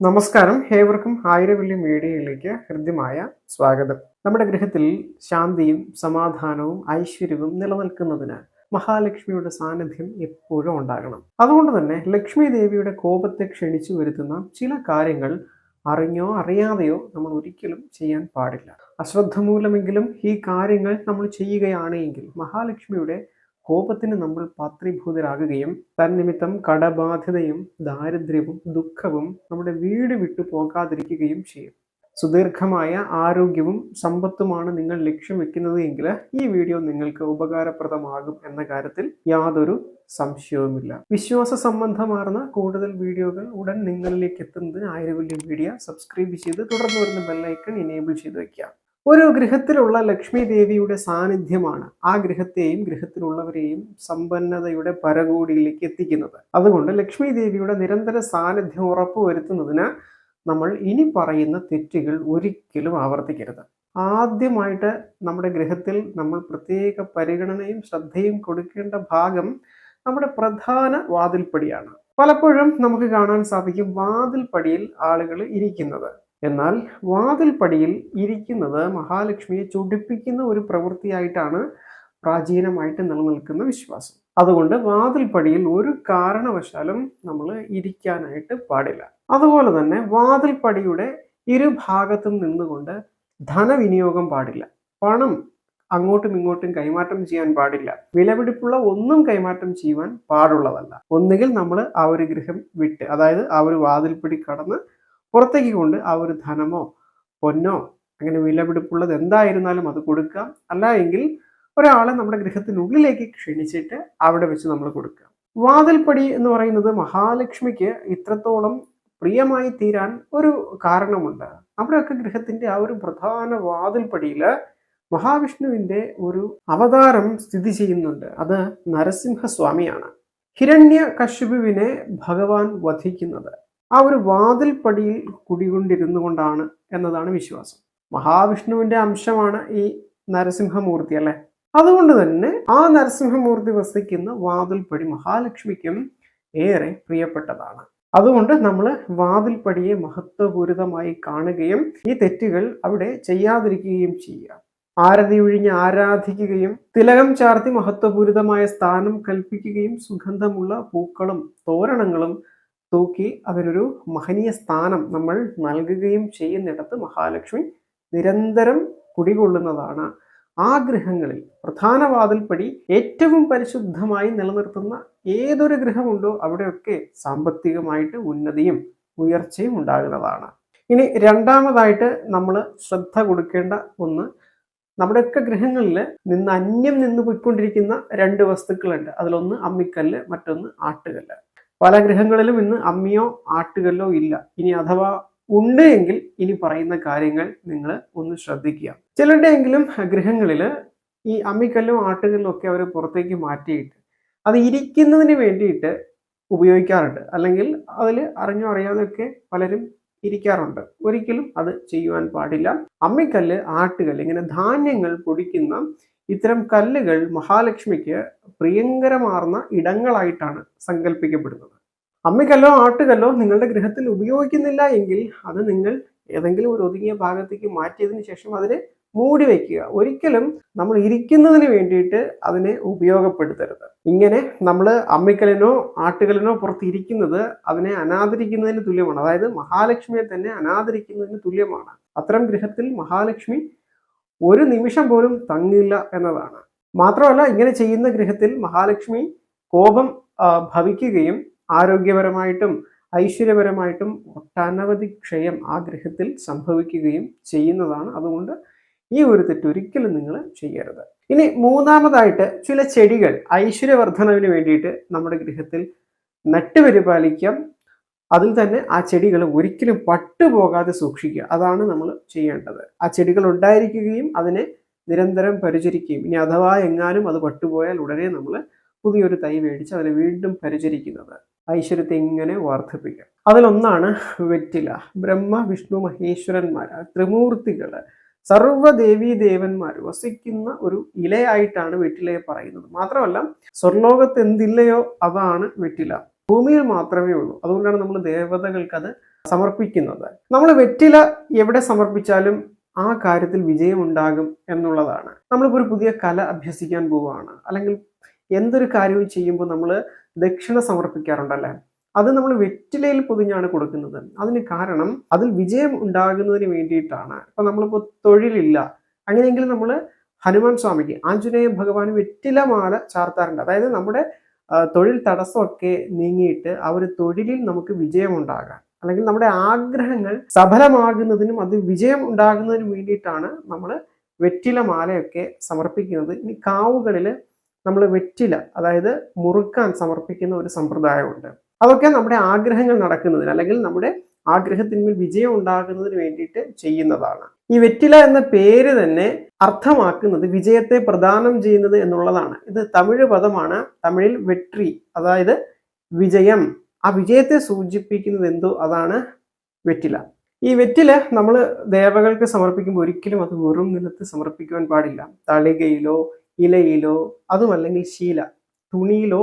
നമസ്കാരം. ഏവർക്കും ആയിരവല്ലി മീഡിയയിലേക്ക് ഹൃദ്യമായ സ്വാഗതം. നമ്മുടെ ഗൃഹത്തിൽ ശാന്തിയും സമാധാനവും ഐശ്വര്യവും നിലനിൽക്കുന്നതിന് മഹാലക്ഷ്മിയുടെ സാന്നിധ്യം എപ്പോഴും ഉണ്ടാകണം. അതുകൊണ്ട് തന്നെ ലക്ഷ്മി ദേവിയുടെ കോപത്തെ ക്ഷണിച്ചു വരുത്തുന്ന ചില കാര്യങ്ങൾ അറിഞ്ഞോ അറിയാതെയോ നമ്മൾ ഒരിക്കലും ചെയ്യാൻ പാടില്ല. അശ്രദ്ധ മൂലമെങ്കിലും ഈ കാര്യങ്ങൾ നമ്മൾ ചെയ്യുകയാണെങ്കിൽ മഹാലക്ഷ്മിയുടെ കോപത്തിന് നമ്മൾ പാത്രീഭൂതരാകുകയും തന്നിമിത്തം കടബാധ്യതയും ദാരിദ്ര്യവും ദുഃഖവും നമ്മുടെ വീട് വിട്ടു പോകാതിരിക്കുകയും ചെയ്യും. സുദീർഘമായ ആരോഗ്യവും സമ്പത്തുമാണ് നിങ്ങൾ ലക്ഷ്യം വെക്കുന്നത് എങ്കിൽ ഈ വീഡിയോ നിങ്ങൾക്ക് ഉപകാരപ്രദമാകും എന്ന കാര്യത്തിൽ യാതൊരു സംശയവുമില്ല. വിശ്വാസ സംബന്ധമാർന്ന കൂടുതൽ വീഡിയോകൾ ഉടൻ നിങ്ങളിലേക്ക് എത്തുന്നതിന് ആയിരവല്യം മീഡിയ സബ്സ്ക്രൈബ് ചെയ്ത് തുടർന്ന് വരുന്ന ബെല്ലൈക്കൺ എനേബിൾ ചെയ്ത് വയ്ക്കാം ഒരു ഗൃഹത്തിലുള്ള ലക്ഷ്മി ദേവിയുടെ സാന്നിധ്യമാണ് ആ ഗൃഹത്തെയും ഗൃഹത്തിലുള്ളവരെയും സമ്പന്നതയുടെ പരകോടിയിലേക്ക് എത്തിക്കുന്നത്. അതുകൊണ്ട് ലക്ഷ്മി ദേവിയുടെ നിരന്തര സാന്നിധ്യം ഉറപ്പുവരുത്തുന്നതിന് നമ്മൾ ഇനി പറയുന്ന തെറ്റുകൾ ഒരിക്കലും ആവർത്തിക്കരുത്. ആദ്യമായിട്ട് നമ്മുടെ ഗൃഹത്തിൽ നമ്മൾ പ്രത്യേക പരിഗണനയും ശ്രദ്ധയും കൊടുക്കേണ്ട ഭാഗം നമ്മുടെ പ്രധാന വാതിൽപ്പടിയാണ്. പലപ്പോഴും നമുക്ക് കാണാൻ സാധിക്കും വാതിൽപ്പടിയിൽ ആളുകൾ ഇരിക്കുന്നത്. എന്നാൽ വാതിൽപ്പടിയിൽ ഇരിക്കുന്നത് മഹാലക്ഷ്മിയെ ചൊടിപ്പിക്കുന്ന ഒരു പ്രവൃത്തിയായിട്ടാണ് പ്രാചീനമായിട്ട് നിലനിൽക്കുന്ന വിശ്വാസം. അതുകൊണ്ട് വാതിൽപ്പടിയിൽ ഒരു കാരണവശാലും നമ്മൾ ഇരിക്കാനായിട്ട് പാടില്ല. അതുപോലെ തന്നെ വാതിൽപ്പടിയുടെ ഇരുഭാഗത്തും നിന്നുകൊണ്ട് ധനവിനിയോഗം പാടില്ല. പണം അങ്ങോട്ടും ഇങ്ങോട്ടും കൈമാറ്റം ചെയ്യാൻ പാടില്ല. വിലപിടിപ്പുള്ള ഒന്നും കൈമാറ്റം ചെയ്യുവാൻ പാടുള്ളതല്ല. ഒന്നുകിൽ നമ്മൾ ആ ഒരു ഗൃഹം വിട്ട് അതായത് ആ ഒരു വാതിൽപ്പടി കടന്ന് പുറത്തേക്ക് കൊണ്ട് ആ ഒരു ധനമോ പൊന്നോ അങ്ങനെ വിലപിടിപ്പുള്ളത് എന്തായിരുന്നാലും അത് കൊടുക്കുക അല്ല എങ്കിൽ ഒരാളെ നമ്മുടെ ഗൃഹത്തിനുള്ളിലേക്ക് ക്ഷണിച്ചിട്ട് അവിടെ വെച്ച് നമ്മൾ കൊടുക്കുക വാതിൽപ്പടി എന്ന് പറയുന്നത് മഹാലക്ഷ്മിക്ക് ഇത്രത്തോളം പ്രിയമായി തീരാൻ ഒരു കാരണമുണ്ട്. നമ്മുടെയൊക്കെ ഗൃഹത്തിന്റെ ആ ഒരു പ്രധാന വാതിൽപ്പടിയിൽ മഹാവിഷ്ണുവിന്റെ ഒരു അവതാരം സ്ഥിതി ചെയ്യുന്നുണ്ട്. അത് നരസിംഹസ്വാമിയാണ്. ഹിരണ്യ കശ്യപുവിനെ ഭഗവാൻ വധിക്കുന്നത്. ആ ഒരു വാതിൽപ്പടിയിൽ കുടികൊണ്ടിരുന്നു കൊണ്ടാണ് എന്നതാണ് വിശ്വാസം. മഹാവിഷ്ണുവിന്റെ അംശമാണ് ഈ നരസിംഹമൂർത്തി അല്ലെ? അതുകൊണ്ട് തന്നെ ആ നരസിംഹമൂർത്തി വസിക്കുന്ന വാതിൽപ്പടി മഹാലക്ഷ്മിക്കും ഏറെ പ്രിയപ്പെട്ടതാണ്. അതുകൊണ്ട് നമ്മൾ വാതിൽപ്പടിയെ മഹത്വപൂരിതമായി കാണുകയും ഈ തെറ്റുകൾ അവിടെ ചെയ്യാതിരിക്കുകയും ചെയ്യുക. ആരതി ഒഴിഞ്ഞ് ആരാധിക്കുകയും തിലകം ചാർത്തി മഹത്വപൂരിതമായ സ്ഥാനം കൽപ്പിക്കുകയും സുഗന്ധമുള്ള പൂക്കളും തോരണങ്ങളും തൂക്കി അതിനൊരു മഹനീയ സ്ഥാനം നമ്മൾ നൽകുകയും ചെയ്യുന്നിടത്ത് മഹാലക്ഷ്മി നിരന്തരം കുടികൊള്ളുന്നതാണ്. ആ ഗൃഹങ്ങളിൽ പ്രധാന വാതിൽപ്പടി ഏറ്റവും പരിശുദ്ധമായി നിലനിർത്തുന്ന ഏതൊരു ഗൃഹമുണ്ടോ അവിടെയൊക്കെ സാമ്പത്തികമായിട്ട് ഉന്നതിയും ഉയർച്ചയും ഉണ്ടാകുന്നതാണ്. ഇനി രണ്ടാമതായിട്ട് നമ്മൾ ശ്രദ്ധ കൊടുക്കേണ്ട ഒന്ന് നമ്മുടെയൊക്കെ ഗൃഹങ്ങളിൽ നിന്ന് അന്യം നിന്ന് പോയിക്കൊണ്ടിരിക്കുന്ന രണ്ട് വസ്തുക്കളുണ്ട്. അതിലൊന്ന് അമ്മിക്കല്ല് മറ്റൊന്ന് ആട്ടുകല്ല്. പല ഗ്രഹങ്ങളിലും ഇന്ന് അമ്മിയോ ആട്ടുകല്ലോ ഇല്ല. ഇനി അഥവാ ഉണ്ട് എങ്കിൽ ഇനി പറയുന്ന കാര്യങ്ങൾ നിങ്ങൾ ഒന്ന് ശ്രദ്ധിക്കുക. ചിലരുടെയെങ്കിലും ഗ്രഹങ്ങളിൽ ഈ അമ്മിക്കല്ലും ആട്ടുകല്ലും ഒക്കെ അവർ പുറത്തേക്ക് മാറ്റിയിട്ട് അത് ഇരിക്കുന്നതിന് വേണ്ടിയിട്ട് ഉപയോഗിക്കാറുണ്ട്. അല്ലെങ്കിൽ അതിൽ അറിഞ്ഞോ അറിയാതെയൊക്കെ പലരും ഇരിക്കാറുണ്ട്. ഒരിക്കലും അത് ചെയ്യുവാൻ പാടില്ല. അമ്മിക്കല്ല് ആട്ടുകല്ല് ഇങ്ങനെ ധാന്യങ്ങൾ പൊടിക്കുന്ന ഇത്തരം കല്ലുകൾ മഹാലക്ഷ്മിക്ക് പ്രിയങ്കരമാർന്ന ഇടങ്ങളായിട്ടാണ് സങ്കല്പിക്കപ്പെടുന്നത് അമ്മിക്കല്ലോ ആട്ടുകല്ലോ നിങ്ങളുടെ ഗൃഹത്തിൽ ഉപയോഗിക്കുന്നില്ല എങ്കിൽ അത് നിങ്ങൾ ഏതെങ്കിലും ഒരു ഒതുങ്ങിയ ഭാഗത്തേക്ക് മാറ്റിയതിന് ശേഷം അതിനെ മൂടി വയ്ക്കുക. ഒരിക്കലും നമ്മൾ ഇരിക്കുന്നതിന് വേണ്ടിയിട്ട് അതിനെ ഉപയോഗപ്പെടുത്തരുത്. ഇങ്ങനെ നമ്മൾ അമ്മിക്കലിനോ ആട്ടുകലിനോ പുറത്ത് ഇരിക്കുന്നത് അതിനെ അനാദരിക്കുന്നതിന് തുല്യമാണ്. അതായത് മഹാലക്ഷ്മിയെ തന്നെ അനാദരിക്കുന്നതിന് തുല്യമാണ്. അത്തരം ഗൃഹത്തിൽ മഹാലക്ഷ്മി ഒരു നിമിഷം പോലും തങ്ങില്ല എന്നതാണ്. മാത്രമല്ല ഇങ്ങനെ ചെയ്യുന്ന ഗൃഹത്തിൽ മഹാലക്ഷ്മി കോപം ഭവിക്കുകയും ആരോഗ്യപരമായിട്ടും ഐശ്വര്യപരമായിട്ടും ഒട്ടനവധി ക്ഷയം ആ ഗൃഹത്തിൽ സംഭവിക്കുകയും ചെയ്യുന്നതാണ്. അതുകൊണ്ട് ഈ ഒരു തെറ്റ് ഒരിക്കലും നിങ്ങൾ ചെയ്യരുത്. ഇനി മൂന്നാമതായിട്ട് ചില ചെടികൾ ഐശ്വര്യവർദ്ധനവിന് വേണ്ടിയിട്ട് നമ്മുടെ ഗൃഹത്തിൽ നട്ടുപരിപാലിക്കാം. അതിൽ തന്നെ ആ ചെടികൾ ഒരിക്കലും പട്ടുപോകാതെ സൂക്ഷിക്കുക. അതാണ് നമ്മൾ ചെയ്യേണ്ടത്. ആ ചെടികൾ ഉണ്ടായിരിക്കുകയും അതിനെ നിരന്തരം പരിചരിക്കുകയും ഇനി അഥവാ എങ്ങാനും അത് പട്ടുപോയാൽ ഉടനെ നമ്മൾ പുതിയൊരു തൈ മേടിച്ച് അതിനെ വീണ്ടും പരിചരിക്കുന്നത്. ഐശ്വര്യത്തെ ഇങ്ങനെ വർദ്ധിപ്പിക്കുക. അതിലൊന്നാണ് വെറ്റില. ബ്രഹ്മ വിഷ്ണു മഹേശ്വരന്മാർ ത്രിമൂർത്തികൾ സർവദേവീ ദേവന്മാർ വസിക്കുന്ന ഒരു ഇലയായിട്ടാണ് വെറ്റിലയെ പറയുന്നത്. മാത്രമല്ല സ്വർലോകത്ത് എന്തില്ലയോ അതാണ് വെറ്റില. ഭൂമിയിൽ മാത്രമേ ഉള്ളൂ. അതുകൊണ്ടാണ് നമ്മൾ ദേവതകൾക്ക് അത് സമർപ്പിക്കുന്നത്. നമ്മൾ വെറ്റില എവിടെ സമർപ്പിച്ചാലും ആ കാര്യത്തിൽ വിജയമുണ്ടാകും എന്നുള്ളതാണ്. നമ്മളിപ്പോൾ ഒരു പുതിയ കല അഭ്യസിക്കാൻ പോവുകയാണ് അല്ലെങ്കിൽ എന്തൊരു കാര്യവും ചെയ്യുമ്പോൾ നമ്മൾ ദക്ഷിണ സമർപ്പിക്കാറുണ്ടല്ലേ അത് നമ്മൾ വെറ്റിലയിൽ പൊതിഞ്ഞാണ് കൊടുക്കുന്നത്. അതിന് കാരണം അതിൽ വിജയം ഉണ്ടാകുന്നതിന് വേണ്ടിയിട്ടാണ്. ഇപ്പം നമ്മളിപ്പോൾ തൊഴിലില്ല. അങ്ങനെയെങ്കിൽ നമ്മൾ ഹനുമാൻ സ്വാമിക്ക് ആഞ്ജനേയ ഭഗവാൻ വെറ്റില മാല ചാർത്താറുണ്ട്. അതായത് നമ്മുടെ തൊഴിൽ തടസ്സമൊക്കെ നീങ്ങിയിട്ട് ആ ഒരു തൊഴിലിൽ നമുക്ക് വിജയമുണ്ടാകാൻ അല്ലെങ്കിൽ നമ്മുടെ ആഗ്രഹങ്ങൾ സഫലമാകുന്നതിനും അത് വിജയം ഉണ്ടാകുന്നതിനും വേണ്ടിയിട്ടാണ് നമ്മൾ വെറ്റില മാലയൊക്കെ സമർപ്പിക്കുന്നത്. ഇനി കാവുകളിൽ നമ്മൾ വെറ്റില അതായത് മുറുക്കാൻ സമർപ്പിക്കുന്ന ഒരു സമ്പ്രദായമുണ്ട്. അതൊക്കെ നമ്മുടെ ആഗ്രഹങ്ങൾ നടക്കുന്നതിന് അല്ലെങ്കിൽ നമ്മുടെ ആഗ്രഹത്തിന്മേൽ വിജയം ഉണ്ടാകുന്നതിന് വേണ്ടിയിട്ട് ചെയ്യുന്നതാണ്. ഈ വെറ്റില എന്ന പേര് തന്നെ അർത്ഥമാക്കുന്നത് വിജയത്തെ പ്രദാനം ചെയ്യുന്നത് എന്നുള്ളതാണ്. ഇത് തമിഴ് പദമാണ്. തമിഴിൽ വെട്രി അതായത് വിജയം. ആ വിജയത്തെ സൂചിപ്പിക്കുന്നത് എന്തോ? അതാണ് വെറ്റില. ഈ വെറ്റില നമ്മൾ ദേവകൾക്ക് സമർപ്പിക്കുമ്പോൾ ഒരിക്കലും അത് വെറും നിലത്ത് സമർപ്പിക്കുവാൻ പാടില്ല. തളികയിലോ ഇലയിലോ അതുമല്ലെങ്കിൽ ശീല തുണിയിലോ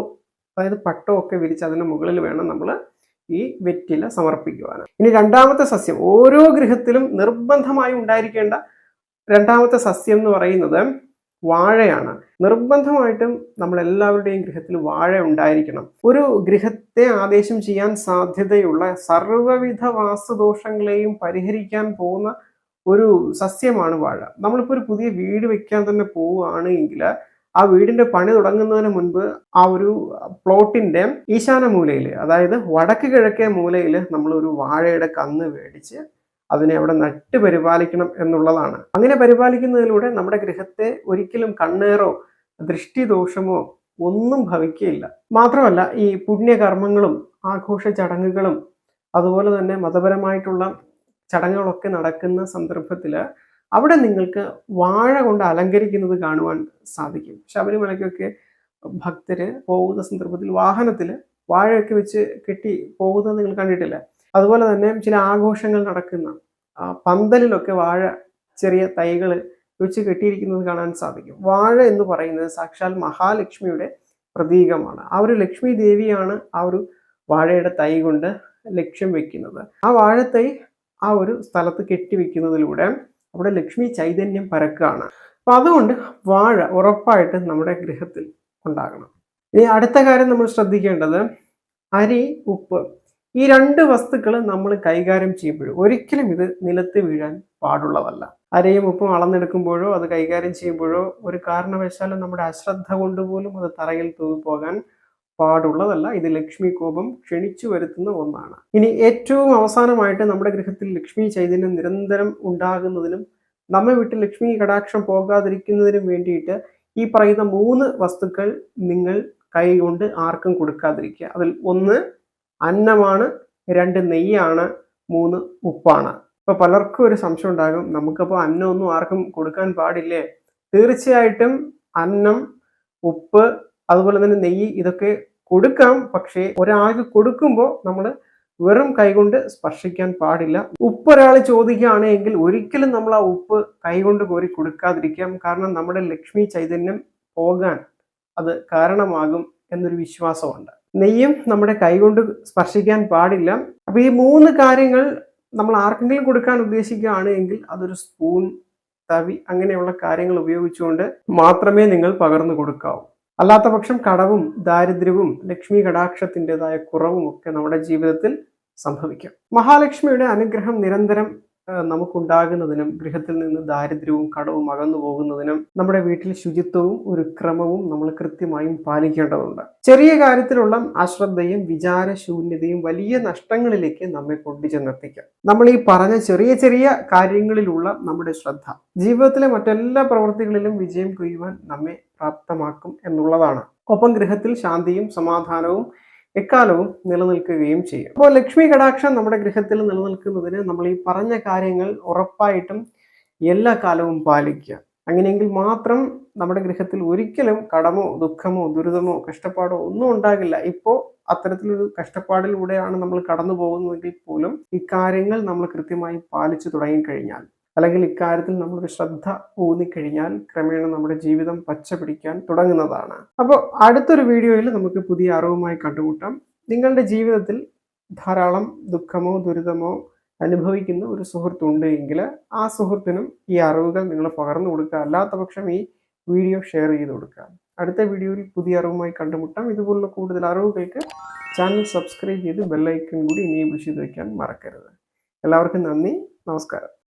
അതായത് പട്ടോ ഒക്കെ വിരിച്ച് അതിന് മുകളിൽ വേണം നമ്മൾ ഈ വെറ്റില സമർപ്പിക്കുവാനാണ്. ഇനി രണ്ടാമത്തെ സസ്യം ഓരോ ഗൃഹത്തിലും നിർബന്ധമായി ഉണ്ടായിരിക്കേണ്ട രണ്ടാമത്തെ സസ്യം എന്ന് പറയുന്നത് വാഴയാണ്. നിർബന്ധമായിട്ടും നമ്മൾ എല്ലാവരുടെയും ഗൃഹത്തിൽ വാഴ ഉണ്ടായിരിക്കണം. ഒരു ഗൃഹത്തെ ആദേശം ചെയ്യാൻ സാധ്യതയുള്ള സർവവിധ വാസ്തുദോഷങ്ങളെയും പരിഹരിക്കാൻ പോകുന്ന ഒരു സസ്യമാണ് വാഴ. നമ്മളിപ്പോൾ ഒരു പുതിയ വീട് വെക്കാൻ തന്നെ പോവുകയാണ് എങ്കിൽ ആ വീടിന്റെ പണി തുടങ്ങുന്നതിന് മുൻപ് ആ ഒരു പ്ലോട്ടിന്റെ ഈശാന മൂലയിൽ അതായത് വടക്ക് കിഴക്കേ മൂലയിൽ നമ്മൾ ഒരു വാഴയുടെ കന്ന് മേടിച്ച് അതിനെ അവിടെ നട്ട് പരിപാലിക്കണം എന്നുള്ളതാണ്. അങ്ങനെ പരിപാലിക്കുന്നതിലൂടെ നമ്മുടെ ഗൃഹത്തെ ഒരിക്കലും കണ്ണേറോ ദൃഷ്ടിദോഷമോ ഒന്നും ഭവിക്കുകയില്ല മാത്രമല്ല ഈ പുണ്യകർമ്മങ്ങളും ആഘോഷ ചടങ്ങുകളും അതുപോലെ തന്നെ മതപരമായിട്ടുള്ള ചടങ്ങുകളൊക്കെ നടക്കുന്ന സന്ദർഭത്തിൽ അവിടെ നിങ്ങൾക്ക് വാഴ കൊണ്ട് അലങ്കരിക്കുന്നത് കാണുവാൻ സാധിക്കും. ശബരിമലയ്ക്കൊക്കെ ഭക്തര് പോകുന്ന സന്ദർഭത്തിൽ വാഹനത്തിൽ വാഴയൊക്കെ വെച്ച് കെട്ടി പോകുന്നത് നിങ്ങൾ കണ്ടിട്ടില്ല. അതുപോലെ തന്നെ ചില ആഘോഷങ്ങൾ നടക്കുന്ന പന്തലിലൊക്കെ വാഴ ചെറിയ തൈകൾ വെച്ച് കെട്ടിയിരിക്കുന്നത് കാണാൻ സാധിക്കും. വാഴ എന്ന് പറയുന്നത് സാക്ഷാൽ മഹാലക്ഷ്മിയുടെ പ്രതീകമാണ്. ആ ഒരു ലക്ഷ്മി ദേവിയാണ് ആ ഒരു വാഴയുടെ തൈ കൊണ്ട് ലക്ഷ്യം വെക്കുന്നത്. ആ വാഴത്തൈ ആ ഒരു സ്ഥലത്ത് കെട്ടിവെക്കുന്നതിലൂടെ അവിടെ ലക്ഷ്മി ചൈതന്യം പരക്കുകയാണ്. അപ്പൊ അതുകൊണ്ട് വാഴ ഉറപ്പായിട്ട് നമ്മുടെ ഗൃഹത്തിൽ ഉണ്ടാകണം. ഇനി അടുത്ത കാര്യം നമ്മൾ ശ്രദ്ധിക്കേണ്ടത് അരി ഉപ്പ് ഈ രണ്ട് വസ്തുക്കൾ നമ്മൾ കൈകാര്യം ചെയ്യുമ്പോഴും ഒരിക്കലും ഇത് നിലത്ത് വീഴാൻ പാടുള്ളതല്ല. അരയും ഉപ്പും അളന്നെടുക്കുമ്പോഴോ അത് കൈകാര്യം ചെയ്യുമ്പോഴോ ഒരു കാരണവശാലും നമ്മുടെ അശ്രദ്ധ കൊണ്ടുപോലും അത് തറയിൽ തൂകിപ്പോകാൻ പാടുള്ളതല്ല ഇത് ലക്ഷ്മി കോപം ക്ഷണിച്ചു വരുത്തുന്ന ഒന്നാണ്. ഇനി ഏറ്റവും അവസാനമായിട്ട് നമ്മുടെ ഗൃഹത്തിൽ ലക്ഷ്മി ചൈതന്യം നിരന്തരം ഉണ്ടാകുന്നതിനും നമ്മെ വിട്ട് ലക്ഷ്മി കടാക്ഷം പോകാതിരിക്കുന്നതിനും വേണ്ടിയിട്ട് ഈ പറയുന്ന മൂന്ന് വസ്തുക്കൾ നിങ്ങൾ കൈ കൊണ്ട് ആർക്കും കൊടുക്കാതിരിക്കുക. അതിൽ ഒന്ന് അന്നമാണ് രണ്ട് നെയ്യാണ് മൂന്ന് ഉപ്പാണ്. ഇപ്പൊ പലർക്കും ഒരു സംശയം ഉണ്ടാകും നമുക്കപ്പോൾ അന്നമൊന്നും ആർക്കും കൊടുക്കാൻ പാടില്ലേ? തീർച്ചയായിട്ടും അന്നം ഉപ്പ് അതുപോലെ തന്നെ നെയ്യ് ഇതൊക്കെ കൊടുക്കാം. പക്ഷേ ഒരാൾക്ക് കൊടുക്കുമ്പോൾ നമ്മൾ വെറും കൈകൊണ്ട് സ്പർശിക്കാൻ പാടില്ല. ഉപ്പ് ഒരാൾ ചോദിക്കുകയാണെങ്കിൽ ഒരിക്കലും നമ്മൾ ആ ഉപ്പ് കൈകൊണ്ട് കോരി കൊടുക്കാതിരിക്കാം. കാരണം നമ്മുടെ ലക്ഷ്മി ചൈതന്യം പോകാൻ അത് കാരണമാകും എന്നൊരു വിശ്വാസമുണ്ട്. നെയ്യും നമ്മുടെ കൈകൊണ്ട് സ്പർശിക്കാൻ പാടില്ല. അപ്പൊ ഈ മൂന്ന് കാര്യങ്ങൾ നമ്മൾ ആർക്കെങ്കിലും കൊടുക്കാൻ ഉദ്ദേശിക്കുകയാണ് എങ്കിൽ അതൊരു സ്പൂൺ തവി അങ്ങനെയുള്ള കാര്യങ്ങൾ ഉപയോഗിച്ചുകൊണ്ട് മാത്രമേ നിങ്ങൾ പകർന്നു കൊടുക്കാവൂ. അല്ലാത്ത പക്ഷം കടവും ദാരിദ്ര്യവും ലക്ഷ്മി കടാക്ഷത്തിന്റെതായ കുറവും ഒക്കെ നമ്മുടെ ജീവിതത്തിൽ സംഭവിക്കാം. മഹാലക്ഷ്മിയുടെ അനുഗ്രഹം നിരന്തരം നമുക്കുണ്ടാകുന്നതിനും ഗൃഹത്തിൽ നിന്ന് ദാരിദ്ര്യവും കടവും അകന്നു പോകുന്നതിനും നമ്മുടെ വീട്ടിൽ ശുചിത്വവും ഒരു ക്രമവും നമ്മൾ കൃത്യമായും പാലിക്കേണ്ടതുണ്ട്. ചെറിയ കാര്യത്തിലുള്ള അശ്രദ്ധയും വിചാരശൂന്യതയും വലിയ നഷ്ടങ്ങളിലേക്ക് നമ്മെ കൊണ്ടുചെന്നെത്തിക്കാം. നമ്മൾ ഈ പറഞ്ഞ ചെറിയ ചെറിയ കാര്യങ്ങളിലുള്ള നമ്മുടെ ശ്രദ്ധ ജീവിതത്തിലെ മറ്റെല്ലാ പ്രവൃത്തികളിലും വിജയം കൊയ്യുവാൻ നമ്മെ പ്രാപ്തമാക്കും എന്നുള്ളതാണ്. ഒപ്പം ഗൃഹത്തിൽ ശാന്തിയും സമാധാനവും എക്കാലവും നിലനിൽക്കുകയും ചെയ്യും. അപ്പോൾ ലക്ഷ്മി കടാക്ഷം നമ്മുടെ ഗൃഹത്തിൽ നിലനിൽക്കുന്നതിന് നമ്മൾ ഈ പറഞ്ഞ കാര്യങ്ങൾ ഉറപ്പായിട്ടും എല്ലാ കാലവും പാലിക്കുക. അങ്ങനെയെങ്കിൽ മാത്രം നമ്മുടെ ഗൃഹത്തിൽ ഒരിക്കലും കടമോ ദുഃഖമോ ദുരിതമോ കഷ്ടപ്പാടോ ഒന്നും ഉണ്ടാകില്ല. ഇപ്പോൾ അത്തരത്തിലൊരു കഷ്ടപ്പാടിലൂടെയാണ് നമ്മൾ കടന്നു പോകുന്നതെങ്കിൽ പോലും ഇക്കാര്യങ്ങൾ നമ്മൾ കൃത്യമായി പാലിച്ചു തുടങ്ങിക്കഴിഞ്ഞാൽ അല്ലെങ്കിൽ ഇക്കാര്യത്തിൽ നമ്മളൊരു ശ്രദ്ധ ഊന്നിക്കഴിഞ്ഞാൽ ക്രമേണ നമ്മുടെ ജീവിതം പച്ച പിടിക്കാൻ തുടങ്ങുന്നതാണ്. അപ്പോൾ അടുത്തൊരു വീഡിയോയിൽ നമുക്ക് പുതിയ അറിവുമായി കണ്ടുമുട്ടാം. നിങ്ങളുടെ ജീവിതത്തിൽ ധാരാളം ദുഃഖമോ ദുരിതമോ അനുഭവിക്കുന്ന ഒരു സുഹൃത്തുണ്ട് എങ്കിൽ ആ സുഹൃത്തിനും ഈ അറിവുകൾ നിങ്ങൾ പകർന്നു കൊടുക്കുക. അല്ലാത്ത പക്ഷം ഈ വീഡിയോ ഷെയർ ചെയ്ത് കൊടുക്കുക. അടുത്ത വീഡിയോയിൽ പുതിയ അറിവുമായി കണ്ടുമുട്ടാം. ഇതുപോലുള്ള കൂടുതൽ അറിവുകൾക്ക് ചാനൽ സബ്സ്ക്രൈബ് ചെയ്ത് ബെല്ലൈക്കൺ കൂടി ഇനിയും ചെയ്ത് വയ്ക്കാൻ മറക്കരുത്. എല്ലാവർക്കും നന്ദി. നമസ്കാരം.